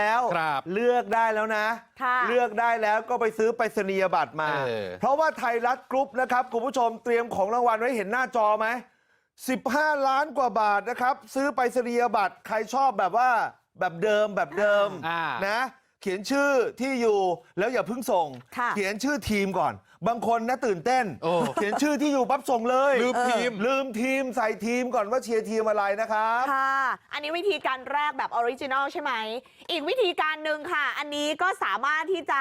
แล้วครับเลือกได้แล้วนะค่ะเลือกได้แล้วก็ไปซื้อไปรษณียบัตรมาเออเพราะว่าไทยรัฐกรุ๊ปนะครับคุณผู้ชมเตรียมของรางวัลไว้เห็นหน้าจอไหม15 ล้านกว่าบาทนะครับ ซื้อไปรษณียบัตรใครชอบแบบว่าแบบเดิมแบบเดิมอ่านะ เขียนชื่อที่อยู่แล้วอย่าเพิ่งส่งค่ะเขียนชื่อทีมก่อนบางคนนะตื่นเต้นโอ้เขียนชื่อที่อยู่ปั๊บส่งเลยลืมทีมลืมทีมใส่ทีมก่อนว่าเชียร์ทีมอะไรนะครับค่ะอันนี้วิธีการแรกแบบออริจินอลใช่ไหมอีกวิธีการหนึ่งค่ะ อันนี้ก็สามารถที่จะ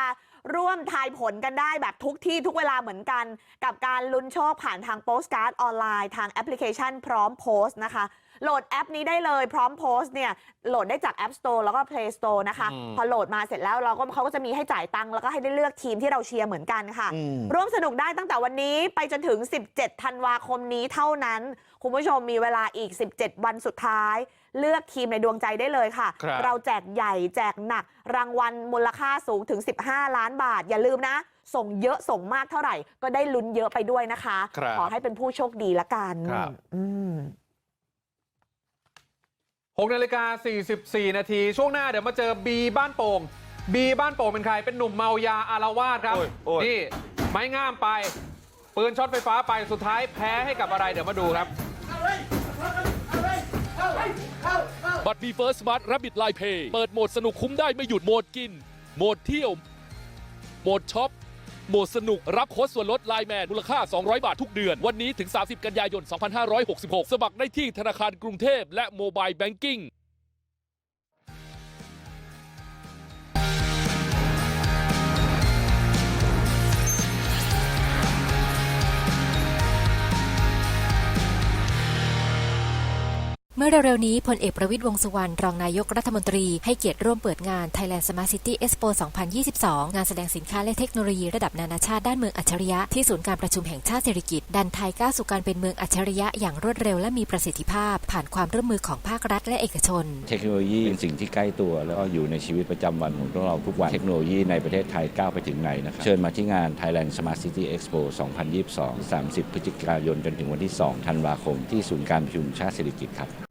ร่วมทายผลกันได้แบบทุกที่ทุกเวลาเหมือนกัน กับการลุ้นโชคผ่านทางโปสการ์ดออนไลน์ทางแอปพลิเคชันพร้อมโพสต์นะคะ โหลดแอปนี้ได้เลยพร้อมโพสต์เนี่ยโหลดได้จาก App Store แล้วก็ Play Store นะคะอืมพอโหลดมาเสร็จแล้วเราก็เขาก็จะมีให้จ่ายตังค์แล้วก็ให้ได้เลือกทีมที่เราเชียร์เหมือนกันค่ะอืมร่วมสนุกได้ตั้งแต่วันนี้ไปจนถึง17ธันวาคมนี้เท่านั้นคุณผู้ชมมีเวลาอีก17วันสุดท้าย เลือกทีมในดวงใจได้เลยค่ะครับเราแจกใหญ่แจกหนัก รางวัลมูลค่าสูงถึง 15 ล้านบาท อย่าลืมนะ ส่งเยอะส่งมากเท่าไหร่ ก็ได้ลุ้นเยอะไปด้วยนะคะครับขอให้เป็นผู้โชคดีละกันครับอืม6นาฬิกา44 นาที ช่วงหน้าเดี๋ยวมาเจอบีบ้านโป่งบีบ้านโป่งเป็นใครเป็นหนุ่มเมายาอารวาสครับโอ้ยโอ้ยนี่ ไม้งามไป ปืนช็อตไฟฟ้าไปสุดท้ายแพ้ให้กับอะไรเดี๋ยวมาดูครับบัตรบีเฟิร์สสมาร์ทรับบิทไลน์เพย์เปิดโหมดสนุกคุ้มได้ไม่หยุดโหมดกิน โหมดเที่ยว โหมดช็อปโหมดสนุกรับโค้ดส่วนลดไลน์แมน มูลค่า 200 บาททุกเดือน วันนี้ถึง 30 กันยายน 2566 สมัครได้ที่ธนาคารกรุงเทพและโมบายแบงกิ้ง เมื่อเร็วๆนี้พลเอกประวิตยวงษ์สุวรรณรองนายกรัฐมนตรีให้เกียรติร่วมเปิดงาน Thailand Smart City Expo 2022 งานแสดงสินค้าและเทคโนโลยีระดับนานาชาติด้านเมืองอัจฉริยะที่ศูนย์การประชุมแห่งชาติเศรษฐกิจ ดันไทยก้าวสู่การเป็นเมืองอัจฉริยะอย่างรวดเร็วและมีประสิทธิภาพ ผ่านความร่วมมือของภาครัฐและเอกชน เทคโนโลยีเป็นสิ่งที่ใกล้ตัว แล้วก็อยู่ในชีวิตประจำวันของพวกเราทุกวันเทคโนโลยีในประเทศไทยก้าวไปถึงไหนนะครับเชิญมาที่งาน Thailand Smart City Expo 2022 30 พฤศจิกายนจนถึงวันที่ 2 ธันวาคม ที่ศูนย์การประชุมชาติเศรษฐกิจครับ